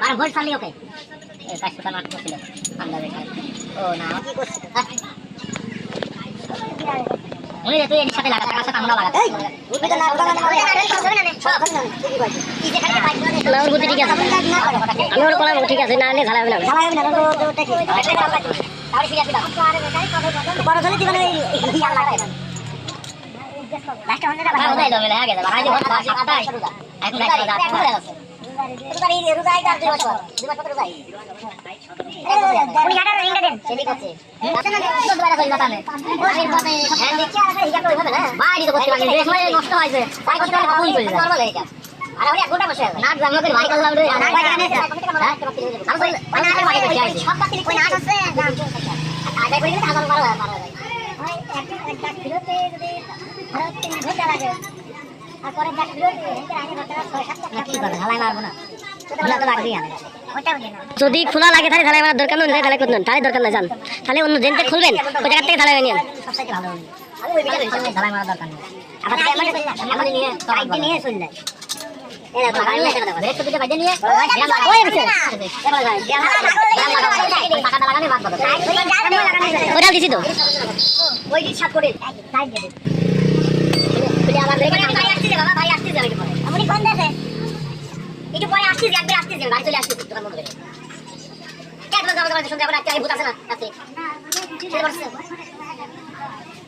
মানে ভোট সামনে ওকে কাজ কোথা মাঠ করছিল আন্দাজে ও না কি করছিস উনি তুই এর সাথে লাগা টাকার আমরা লাগাতে উঠবি তো না যে আমার বুদ্ধি ঠিক আছে আমি ওর কলাম ঠিক আছে না হলে ঝালা হবে না ঝালা হবে না তো ওটা ঠিক তাহলে ফিরে আসবি বড় ধরে দিবেন এই লাগাই লাস্ট হন্ডে না ভাই ওদাই লগে লাগে ভাই যে ভোট পাস আটাই এখন লাইট দাও রুদাই রুদাই দাও দুই বছর দুই বছর রুদাই উনি হাটার রিংটা দেন সেদিক আছে না না তো দুবার কই মাথানে আমি পাশে হ্যান্ড দেখি আর হিসাব করে হবে না বাইরে তো করতে পারি যে সময় নষ্ট হয়েছে তাই করতে ফুল করে যায় নরমাল এটা আরে আমি এক ঘণ্টা বসে নাট জামলো করে ভাই করলাম রে না ভাই জানে হ্যাঁ আমি মানে আগে ভাই করে আইছি সব কাছে কই নাট আছে আগে কই দিলে হাজার বারো বারো ওই এক এক ডাক বিরতে যদি ধরো তিন ঘণ্টা লাগে। যদি খোলা লাগে তাহলে ঢালাই মারার দরকার নেই ঢালাই করতে তাহলে দরকার নাই যান। তাহলে অন্য জেনতে খুলবেন ওই জায়গা থেকে ঢালাই নিয়ে ওটা দিছি তো। ওই দিন সাত করে আবার রেখে ভাই আসছে বাবা ভাই আসছে যাবে পরে। আপনি কোন দেশে? একটু পরে আসছে একবার যাবে। বাড়ি চলে আসছে দোকান বন্ধ করে। কেন যাব যাব সন্ধ্যা করে আজকে ভূত আছে না রাতে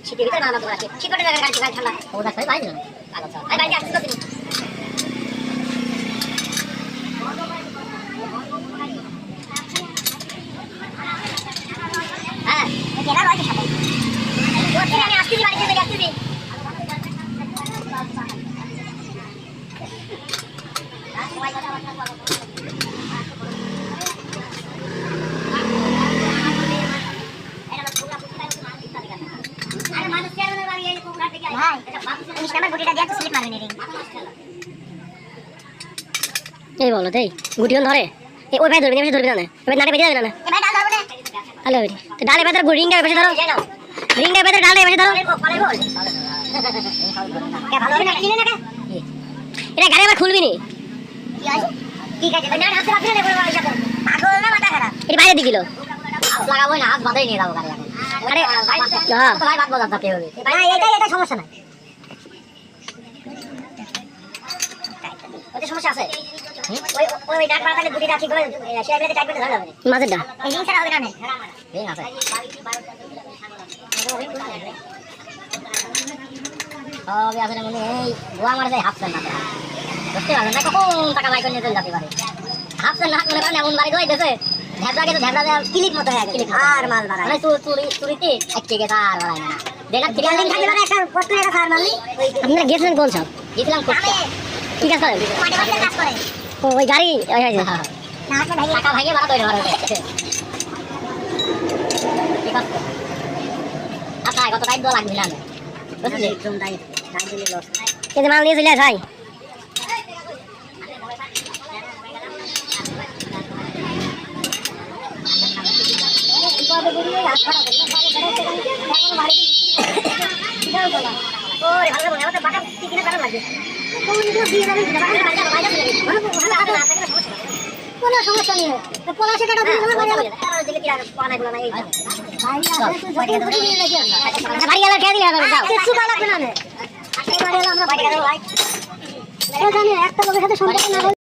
শীতের ভিতরে বানানো আছে। শীত করে জায়গায় গাড়ি ঠান্ডা। ও দেখো ভাই ভাই ভাই আসছে তো হ্যাঁ কেনা রয়েছে সাথে আমি আসতেছি বাড়িতে থেকে আসতেছি এই বলো তাই গুটিও ধরে। এই ওই ভাই ধরবি না ধরবি না এবার নাটে বেঁধে যাবে না হ্যালো ডালে বেঁধে রিংটা বেশি ধরো। রিংটা বেঁধে ডালে বেশি ধরো। এটা গাড়ি আবার খুলবি নি? এটা বাইরে দিছিল লাগাবো না হাত বাঁধাই নিয়ে যাব গাড়ি আরে ভাই হ্যাঁ। ভাই বাদ বাজার থাকতে হবে না এটা এটা সমস্যা নাই। ওতে সমস্যা আছে? ওই ওই ডাক মারা থাকলে দুটি ঠিক করে সে এমনিতে টাইপ করে ধরে হবে মাঝেরটা এই রিং ছাড়া হবে না রিং আছে। সবই আছে মনে এই গোয়া মারা যায় হাফ না। বুঝতে পারলেন না কখন টাকা ভাই করে নিয়ে চলে যেতে পারে সেন না মনে করেন এমন বাড়ি দোয়াই দেছে ঝ্যাবলা গেছে মতো হয়ে আর মাল বাড়ায় মানে চুরি চুরি চুরিতে এক থেকে আর বাড়ায় না দেখলাম ক্লিয়ারিং থাকে মানে একটা কত টাকা সার মারলি আপনারা গেছিলেন কোন সব গেছিলাম করতে কি কাজ কাজ করে ওই গাড়ি টাকা ভাইয়ে বাড়া তৈরি করা ঠিক আছে কত টাইট দেওয়া লাগবে না বুঝলি একদম টাইট টাইট দিলে লস এই মাল নিয়ে চলে আস কোনো সমস্যা নেই পলাশে দিয়ে বাড়ি গেলে খেয়ে দিলে কিছু লাগবে না একটা লোকের সাথে সম্পর্ক না